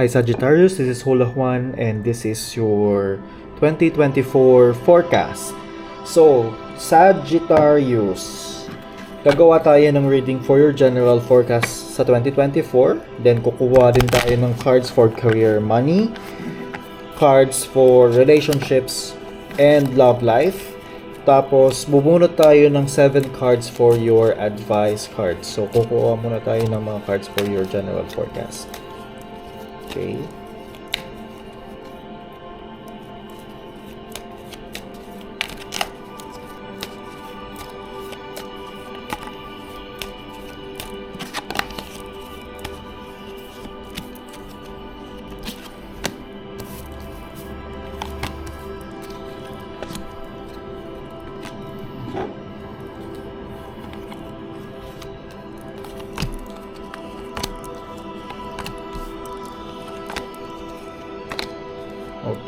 Hi Sagittarius, this is Hula Juan and this is your 2024 forecast. So, Sagittarius, gagawa tayo ng reading for your general forecast sa 2024. Then, kukuha din tayo ng cards for career money, cards for relationships, and love life. Tapos, bubunot tayo ng 7 cards for your advice cards. So, kukuha muna tayo ng mga cards for your general forecast. Okay.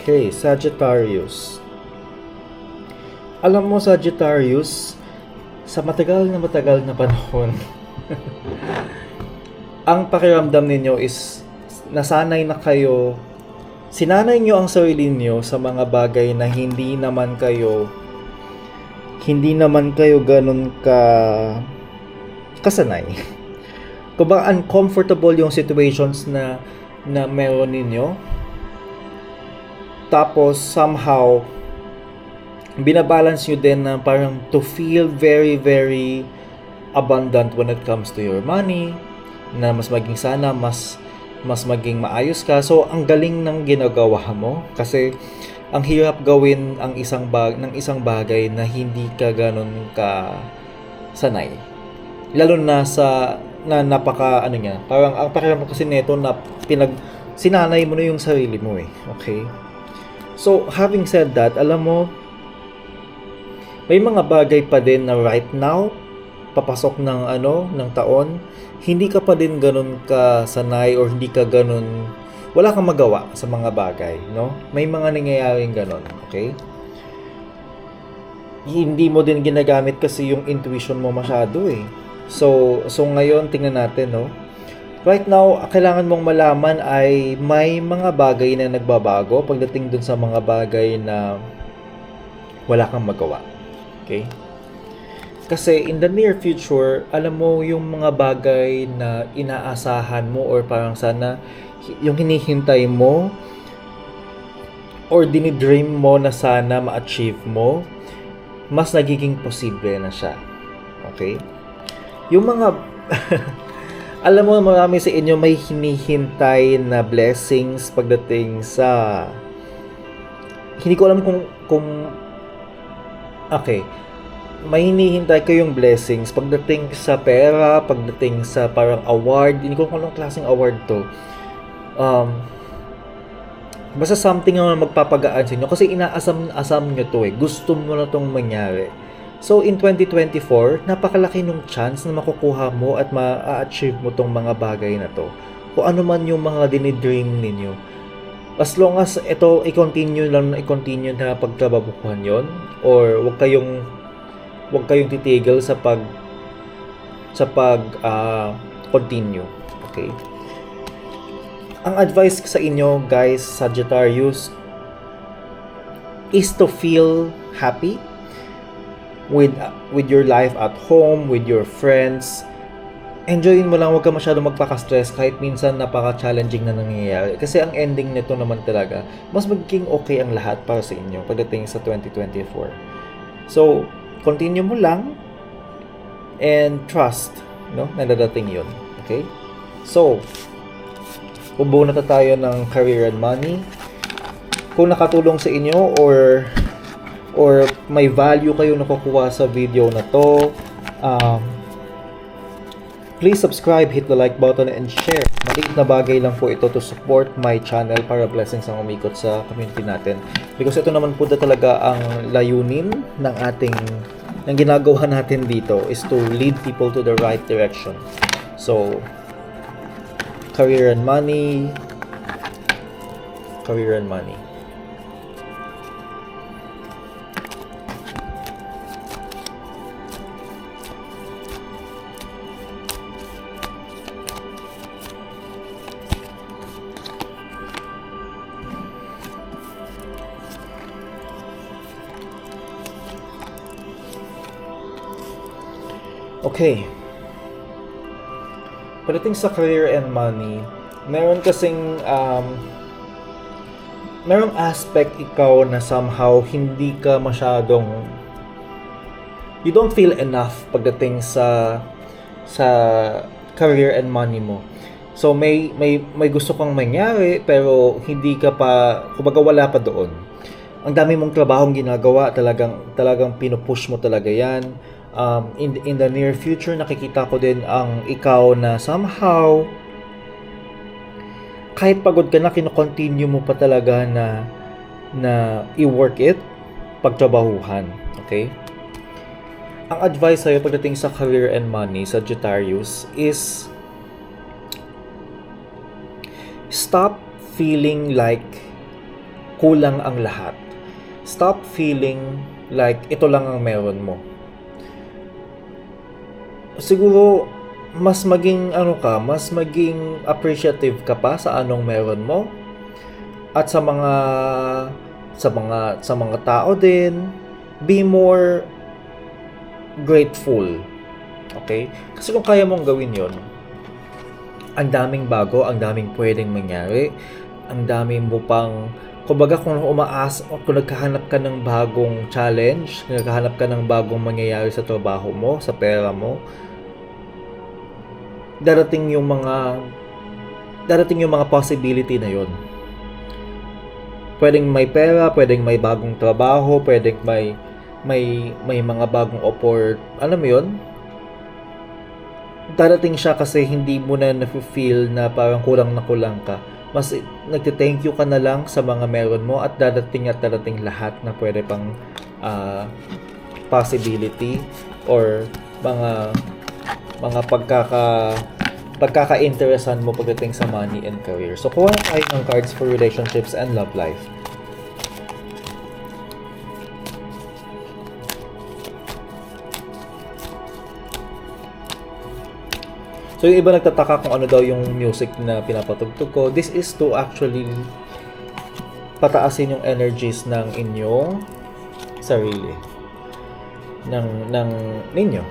Okay, Sagittarius. Alam mo, Sagittarius, sa matagal na matagal na panahon, ang pakiramdam ninyo is nasanay na kayo, sinanay nyo ang sarili nyo sa mga bagay na hindi naman kayo, hindi naman kayo ganun ka kasanay. Kung ba uncomfortable yung situations na na meron ninyo, tapos somehow binabalance nyo din na parang to feel very very abundant when it comes to your money na mas maging sana mas mas maging maayos ka. So ang galing ng ginagawa mo kasi ang hirap gawin ang isang bag ng isang bagay na hindi ka ganun ka sanay. Lalo na sa na napaka ano niya parang ang pakiramdam kasi nito na pinag sinanay mo na yung sarili mo eh okay So, having said that, alam mo, may mga bagay pa din na right now, papasok ng ano, ng taon, hindi ka pa din ganun ka sanay or hindi ka ganun, wala kang magawa sa mga bagay, no? May mga nangyayaring ganun, okay? Hindi mo din ginagamit kasi yung intuition mo masyado eh. So, so ngayon tingnan natin, no? Right now, kailangan mong malaman ay may mga bagay na nagbabago pagdating dun sa mga bagay na wala kang magawa. Okay? Kasi in the near future, alam mo yung mga bagay na inaasahan mo or parang sana yung hinihintay mo or dinidream mo na sana ma-achieve mo, mas nagiging posible na siya. Okay? Yung mga alam mo marami sa inyo may hinihintay na blessings pagdating sa hindi ko alam kung kung okay. May hinihintay kayong blessings pagdating sa pera pagdating sa parang award. Hindi ko alam kung klaseng award to. Um basta something na magpapagaan sa inyo. Kasi inaasam-asam nyo to eh. Gusto mo na tong mangyari So in 2024, napakalaki nung chance na makukuha mo at ma-achieve mo tong mga bagay na to. Kung ano man yung mga dinidream ninyo. As long as ito i-continue lang i-continue na pagtrabahuhan yon or wag kayong wag kayong titigil sa pag sa pag uh, continue. Okay? Ang advice sa inyo, guys, Sagittarius, is to feel happy with with your life at home, with your friends. Enjoyin mo lang, huwag ka masyado magpaka-stress kahit minsan napaka-challenging na nangyayari. Kasi ang ending nito naman talaga, mas magiging okay ang lahat para sa inyo pagdating sa 2024. So, continue mo lang and trust, no? Nadadating yun. Okay? So, bubuo na tayo ng career and money. Kung nakatulong sa inyo or or may value kayo nakukuha sa video na to, um, please subscribe, hit the like button, and share. Maliit na bagay lang po ito to support my channel para blessings ang umikot sa community natin. Because ito naman po na talaga ang layunin ng ating ng ginagawa natin dito is to lead people to the right direction. So, career and money, career and money. Okay. Pagdating sa career and money, meron kasing um, merong aspect ikaw na somehow hindi ka masyadong you don't feel enough pagdating sa sa career and money mo. So may may may gusto kang mangyari pero hindi ka pa kumbaga wala pa doon. Ang dami mong trabahong ginagawa, talagang talagang pinupush mo talaga 'yan. Um, in in the near future nakikita ko din ang ikaw na somehow kahit pagod ka na, kino-continue mo pa talaga na na i-work it pagtrabahuhan. Okay? Ang advice sa'yo pagdating sa career and money, Sagittarius, is stop feeling like kulang ang lahat. Stop feeling like ito lang ang meron mo. Siguro, mas maging ano ka, mas maging appreciative ka pa sa anong meron mo at sa mga sa mga sa mga tao din be more grateful. Okay? Kasi kung kaya mong gawin yon ang daming bago ang daming pwedeng mangyari ang daming mo pang kumbaga kung umaas kung nagkahanap ka ng bagong challenge nagkahanap ka ng bagong mangyayari sa trabaho mo sa pera mo darating yung mga darating yung mga possibility na yon. Pwedeng may pera, pwedeng may bagong trabaho, pwedeng may may may mga bagong opport, alam mo yon? Darating siya kasi hindi mo na na-feel na parang kulang na kulang ka. Mas nagte-thank you ka na lang sa mga meron mo at darating at darating lahat na pwede pang uh, possibility or mga mga pagkaka pagkaka-interesan mo pagdating sa money and career. So, kuha tayo ng cards for relationships and love life. So, yung iba nagtataka kung ano daw yung music na pinapatugtog ko. This is to actually pataasin yung energies ng inyong sarili. Ng, ng ninyo.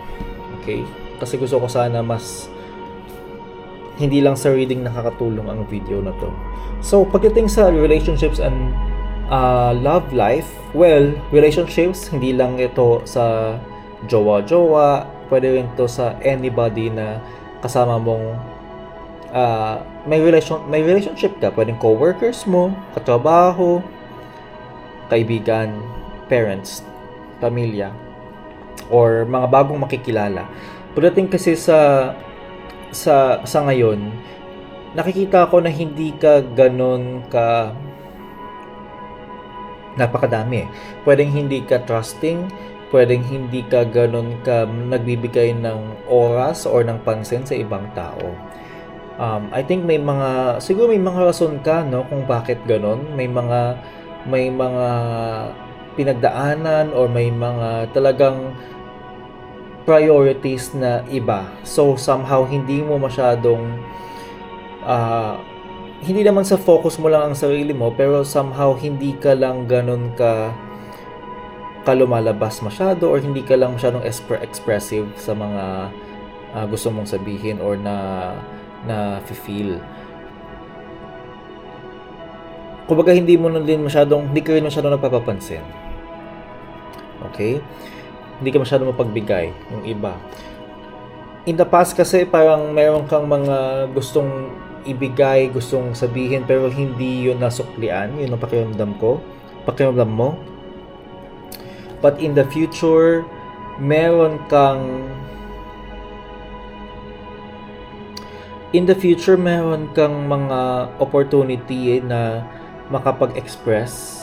Okay? Kasi gusto ko sana mas hindi lang sa reading nakakatulong ang video na to. So, pagdating sa relationships and uh, love life, well, relationships, hindi lang ito sa jowa-jowa, pwede rin to sa anybody na kasama mong uh, may relation may relationship ka, pwedeng co-workers mo, katrabaho, kaibigan, parents, pamilya, or mga bagong makikilala. Pagdating kasi sa sa sa ngayon, nakikita ko na hindi ka ganon ka napakadami. Pwedeng hindi ka trusting, pwedeng hindi ka ganun ka nagbibigay ng oras or ng pansin sa ibang tao. Um, I think may mga siguro may mga rason ka no kung bakit ganun. May mga may mga pinagdaanan or may mga talagang priorities na iba. So somehow hindi mo masyadong uh, hindi naman sa focus mo lang ang sarili mo pero somehow hindi ka lang ganun ka ka lumalabas masyado or hindi ka lang masyadong expressive sa mga uh, gusto mong sabihin or na na feel. Kumbaga hindi mo na din masyadong hindi ka rin masyadong nagpapapansin. Okay? Hindi ka masyadong mapagbigay yung iba. In the past kasi parang meron kang mga gustong ibigay, gustong sabihin pero hindi yun nasuklian, yun ang pakiramdam ko, pakiramdam mo But in the future, meron kang in the future meron kang mga opportunity na makapag-express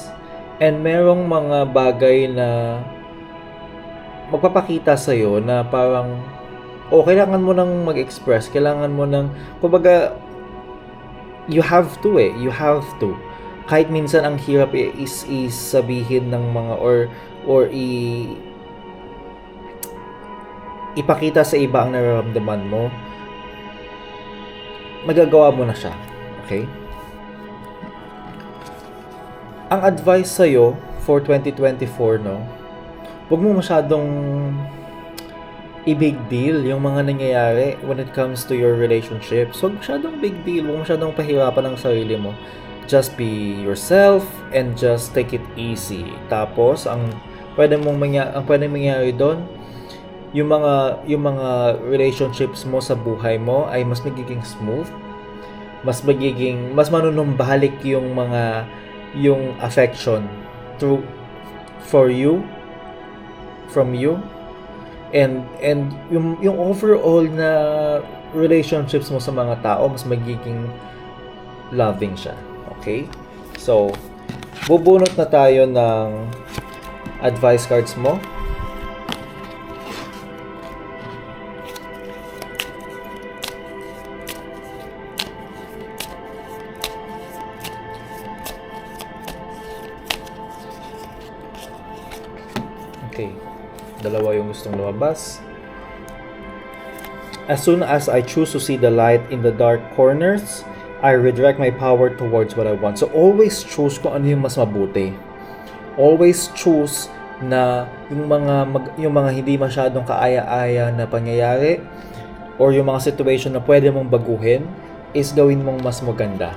and merong mga bagay na magpapakita sa iyo na parang oh kailangan mo nang mag-express kailangan mo nang kumbaga you have to eh you have to. Kahit minsan ang hirap is, is sabihin ng mga or or i ipakita sa iba ang nararamdaman mo magagawa mo na siya okay? Ang advice sa iyo for 2024 no huwag mo masyadong i-big deal yung mga nangyayari when it comes to your relationship. So, masyadong big deal. Huwag masyadong pahirapan ng sarili mo. Just be yourself and just take it easy. Tapos, ang pwede mong mangya, ang pwede mangyari doon, yung mga yung mga relationships mo sa buhay mo ay mas magiging smooth mas magiging mas manunumbalik yung mga yung affection through for you from you. And and yung yung overall na relationships mo sa mga tao mas magiging loving siya. Okay? So bubunot na tayo ng advice cards mo. Okay. Dalawa yung gustong lumabas. As soon as I choose to see the light in the dark corners, I redirect my power towards what I want. So always choose kung ano yung mas mabuti. Always choose na yung mga mag- yung mga hindi masyadong kaaya-aya na pangyayari or yung mga situation na pwede mong baguhin is gawin mong mas maganda.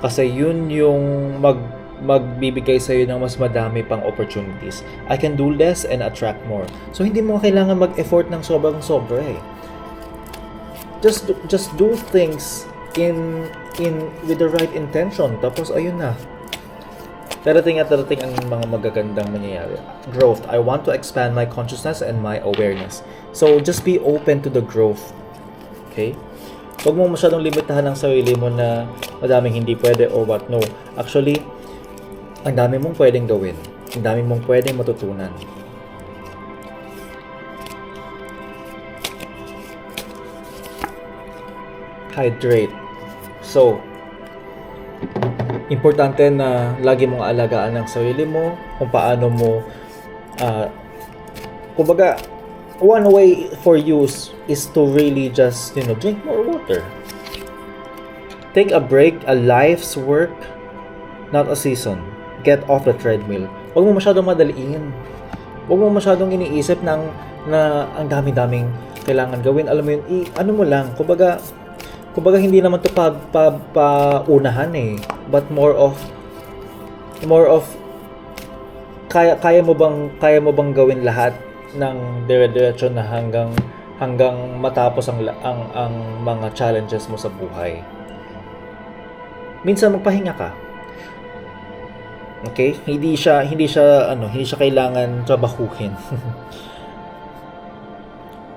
Kasi yun yung mag magbibigay sa iyo ng mas madami pang opportunities. I can do less and attract more. So hindi mo kailangan mag-effort ng sobrang sobra eh. Just just do things in in with the right intention. Tapos ayun na. Darating at darating ang mga magagandang mangyayari. Growth. I want to expand my consciousness and my awareness. So just be open to the growth. Okay? Huwag mo masyadong limitahan ang sarili mo na madaming hindi pwede or what. No. Actually, ang dami mong pwedeng gawin. Ang dami mong pwedeng matutunan. Hydrate. So, importante na lagi mong alagaan ang sarili mo, kung paano mo, ah, kumbaga, one way for is, is to really just, you know, drink more water. Take a break, a life's work, not a season. Get off the treadmill. Huwag mo masyadong madaliin. Huwag mo masyadong iniisip ng na ang dami-daming kailangan gawin. Alam mo yun, i, ano mo lang, kumbaga, kumbaga hindi naman to pa, pa, paunahan eh. But more of, more of, kaya, kaya mo bang, kaya mo bang gawin lahat ng dire-diretso na hanggang, hanggang matapos ang, ang, ang mga challenges mo sa buhay. Minsan magpahinga ka. Okay? Hindi siya hindi siya ano, hindi siya kailangan trabahuhin.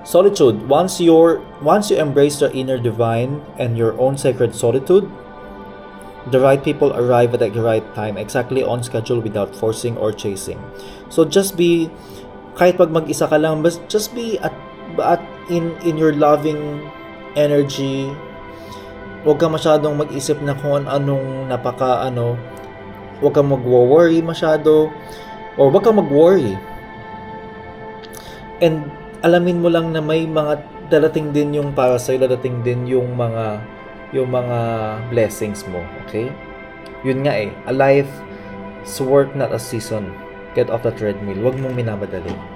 solitude. Once you're once you embrace the inner divine and your own sacred solitude, the right people arrive at the right time, exactly on schedule without forcing or chasing. So just be kahit pag mag-isa ka lang, bas- just be at, at in in your loving energy. Huwag ka masyadong mag-isip na kung anong napaka ano, huwag kang mag-worry masyado or huwag kang mag-worry. And alamin mo lang na may mga darating din yung para sa'yo, darating din yung mga yung mga blessings mo, okay? Yun nga eh, a life's work not a season. Get off the treadmill. Huwag mong minamadali.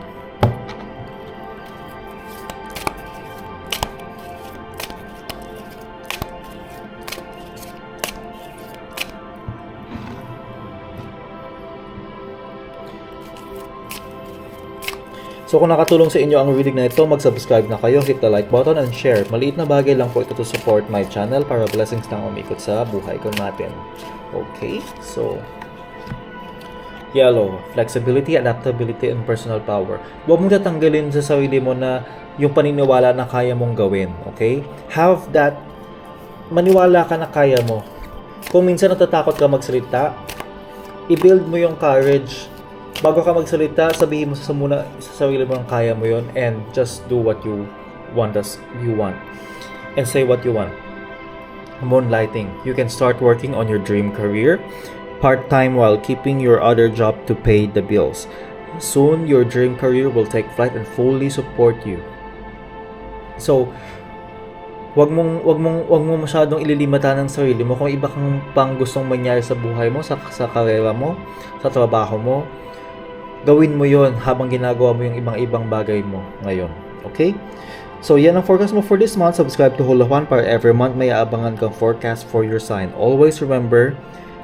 So kung nakatulong sa inyo ang reading na ito, mag-subscribe na kayo, hit the like button and share. Maliit na bagay lang po ito to support my channel para blessings lang umikot sa buhay ko natin. Okay, so Yellow, flexibility, adaptability, and personal power. Huwag mong tatanggalin sa sarili mo na yung paniniwala na kaya mong gawin. Okay? Have that, maniwala ka na kaya mo. Kung minsan natatakot ka magsalita, i-build mo yung courage. Bago ka magsalita, sabihin mo sa muna sa sarili mo na kaya mo yon and just do what you want as you want. And say what you want. Moonlighting. You can start working on your dream career part-time while keeping your other job to pay the bills. Soon, your dream career will take flight and fully support you. So, wag mong wag mong wag mo masyadong ililimatan ng sarili mo kung iba kang pang gustong mangyari sa buhay mo, sa sa karera mo, sa trabaho mo. Gawin mo 'yon habang ginagawa mo yung ibang-ibang bagay mo ngayon. Okay? So, yan ang forecast mo for this month. Subscribe to Hula Juan para every month may aabangan kang forecast for your sign. Always remember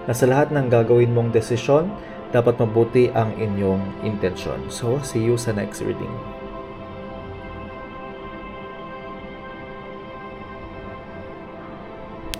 na sa lahat ng gagawin mong desisyon, dapat mabuti ang inyong intensyon. So, see you sa next reading.